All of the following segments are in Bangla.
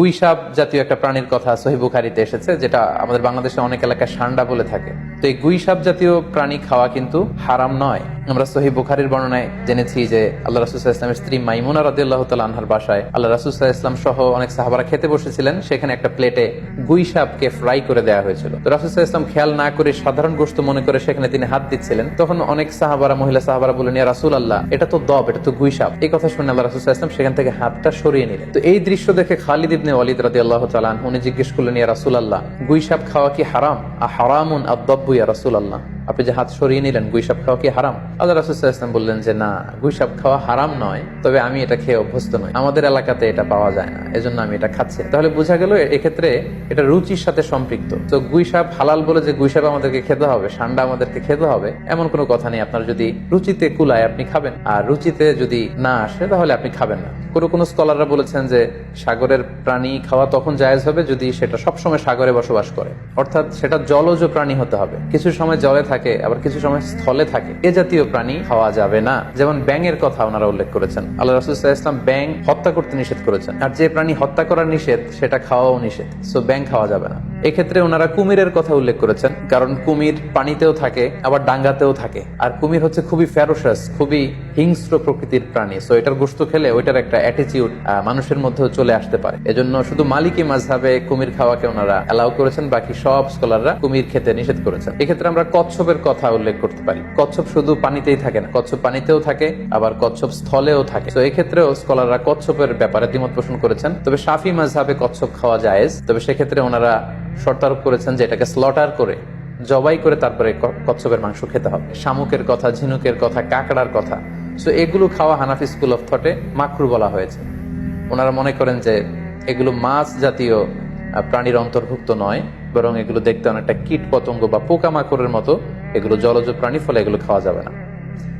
গুই জাতীয় একটা প্রাণীর কথা সহিবুখারিতে এসেছে, যেটা আমাদের বাংলাদেশে অনেক এলাকায় সান্ডা বলে থাকে। তো এই গুই সাপ জাতীয় প্রাণী খাওয়া কিন্তু হারাম নয়। আমরা সহি বুখারির বর্ণনায় জেনেছি যে আল্লাহ রাসুসাহ ইসলামের স্ত্রী মাইমুনা রাদিল্লাহ তাল আনহার বাসায় আল্লাহ রাসুসাহ ইসলাম সহ অনেক সাহাবারা খেতে বসেছিলেন। সেখানে একটা প্লেটে গুই সাপকে ফ্রাই করে দেওয়া হয়েছিল। তো রাসুসাহ ইসলাম খেয়াল না করে সাধারণ গোস্ত মনে করে সেখানে তিনি হাত দিচ্ছিলেন। তখন অনেক সাহাবারা, মহিলা সাহাবারা বলেন ইয়া রাসুল আল্লাহ এটা তো দব, এটা তো গুই সাপ। এই কথা শুনে আল্লাহ রাসুসাহ ইসলাম সেখান থেকে হাতটা সরিয়ে নিলেন। তো এই দৃশ্য দেখে খালিদ ইবনে ওয়ালিদ রাদি আল্লাহ তালান উনি জিজ্ঞেস করলেন, ইয়া রাসুল আল্লাহ গুই সাপ খাওয়া কি হারাম? আ হারামুন আদব্বু ইয়া রাসুল আল্লাহ আপনি যে হাত সরিয়ে নিলেন গুইসাপ খাওয়া কি হারাম? আল্লাহ রাসুল ইসলাম বললেন যে, না গুইসাপ খাওয়া হারাম নয়, তবে আমি এটা খেয়ে অভ্যস্ত নই। আমাদের এলাকাতে এটা পাওয়া যায় না, এজন্য আমি এটা খাচ্ছি তাহলে বোঝা গেল এক্ষেত্রে এটা রুচির সাথে সম্পৃক্ত। তো গুইসাপ হালাল বলে যে গুইসাপ আমাদেরকে খেতে হবে, সান্ডা আমাদেরকে খেতে হবে, এমন কোনো কথা নেই। আপনার যদি রুচিতে কুলায় আপনি খাবেন, আর রুচিতে যদি না আসে, তাহলে আপনি খাবেন না। কোনো কোনো স্কলাররা বলেছেন যে, সাগরের প্রাণী খাওয়া তখন জায়েজ হবে যদি সেটা সবসময় সাগরে বসবাস করে। অর্থাৎ সেটা জলজ প্রাণী হতে হবে। কিছু সময় জলে থাকে আবার কিছু সময় স্থলে থাকে। এ জাতীয় প্রাণী খাওয়া যাবে না। যেমন ব্যাঙের কথা ওনারা উল্লেখ করেছেন। আল্লাহ রাসুল ইসলাম ব্যাং হত্যা করতে নিষেধ করেছেন। আর যে প্রাণী হত্যা করার নিষেধ, সেটা খাওয়াও নিষেধ। সো ব্যাং খাওয়া যাবে না। এক্ষেত্রে ওনারা কুমিরের কথা উল্লেখ করেছেন, কারণ কুমির পানিতেও থাকে, আবার ডাঙ্গাতেও থাকে। আর কুমির হচ্ছে খুবই ফ্যারোসাস খুবই হিংস্র প্রকৃতির প্রাণী সো এটার গোস্ত খেলে ওইটার একটা অ্যাটিচিউড মানুষের মধ্যেও চলে আসতে পারে। এজন্য শুধু মালিকি মাঝহাবে কুমির খাওয়াকে ওনারা অ্যালাউ করেছেন, বাকি সব স্কলাররা কুমির খেতে নিষেধ করেছেন। এক্ষেত্রে আমরা কচ্ছপের কথা উল্লেখ করতে পারি। কচ্ছপ শুধু পানিতেই থাকে না, কচ্ছপ পানিতেও থাকে, আবার কচ্ছপ স্থলেও থাকে। তো এক্ষেত্রেও স্কলাররা কচ্ছপের ব্যাপারে দ্বিমত পোষণ করেছেন। তবে সাফি মাঝহাবে কচ্ছপ খাওয়া জায়েজ। তবে সেক্ষেত্রে ওনারা শর্তারোপ করেছেন যে এটাকে স্লটার করে, জবাই করে তারপরে কচ্ছপের মাংস খেতে হবে। শামুকের কথা, ঝিনুকের কথা, কাঁকড়ার কথা। সো এগুলো খাওয়া হানাফি স্কুল অফ থটে মাকরু বলা হয়েছে। ওনারা মনে করেন যে এগুলো মাছ জাতীয় প্রাণীর অন্তর্ভুক্ত নয়, বরং এগুলো দেখতে অনেকটা কীট পতঙ্গ বা পোকামাকড়ের মতো। এগুলো জলজ প্রাণী, ফলে এগুলো খাওয়া যাবে না।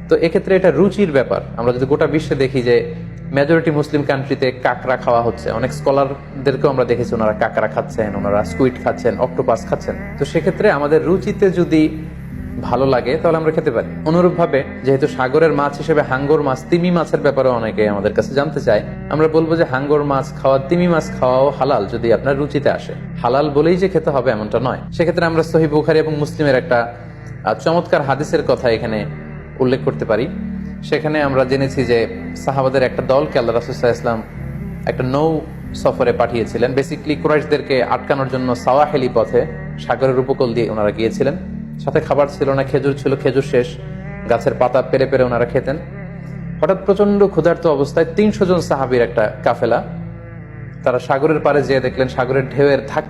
তো এক্ষেত্রে এটা রুচির ব্যাপার। আমরা যদি গোটা বিশ্বে দেখি যে মেজরিটি মুসলিম কান্ট্রিতে কাঁকড়া খাওয়া হচ্ছে। অনেক স্কলারদেরকেও আমরা দেখেছি, ওনারা কাঁকড়া খাচ্ছেন, ওনারা স্কুইড খাচ্ছেন অক্টোপাস খাচ্ছেন। তো সেক্ষেত্রে আমাদের রুচিতে যদি ভালো লাগে, তাহলে আমরা খেতে পারি। অনুরূপভাবে, যেহেতু সাগরের মাছ হিসেবে হাঙ্গর মাছ, তিমি মাছের ব্যাপারে অনেকে আমাদের কাছে জানতে চায়, আমরা বলব যে হাঙ্গর মাছ খাওয়া, তিমি মাছ খাওয়াও হালাল যদি আপনার রুচিতে আসে। হালাল বলেই যে খেতে হবে এমনটা নয়। সেক্ষেত্রে আমরা সহি বুখারি এবং মুসলিমের একটা চমৎকার হাদিসের কথা এখানে উল্লেখ করতে পারি। সেখানে আমরা জেনেছি যে সাহাবাদের একটা দলকে আল্লাহ রাসুসাহ ইসলাম একটা নৌ সফরে পাঠিয়েছিলেন। বেসিকলি কুরাইশদেরকে আটকানোর জন্য সাওয়াহেলি পথে, সাগরের উপকূল দিয়ে ওনারা গিয়েছিলেন। সাথে খাবার ছিল না, খেজুর ছিল, খেজুর শেষ। গাছের পাতা পেরে পেরে ওনারা খেতেন। হঠাৎ প্রচণ্ড ক্ষুধার্ত অবস্থায় তিনশো জন সাহাবির একটা কাফেলা, তারা সাগরের পারে যেয়ে দেখলেন সাগরের ঢেউয়ের ধাক্কা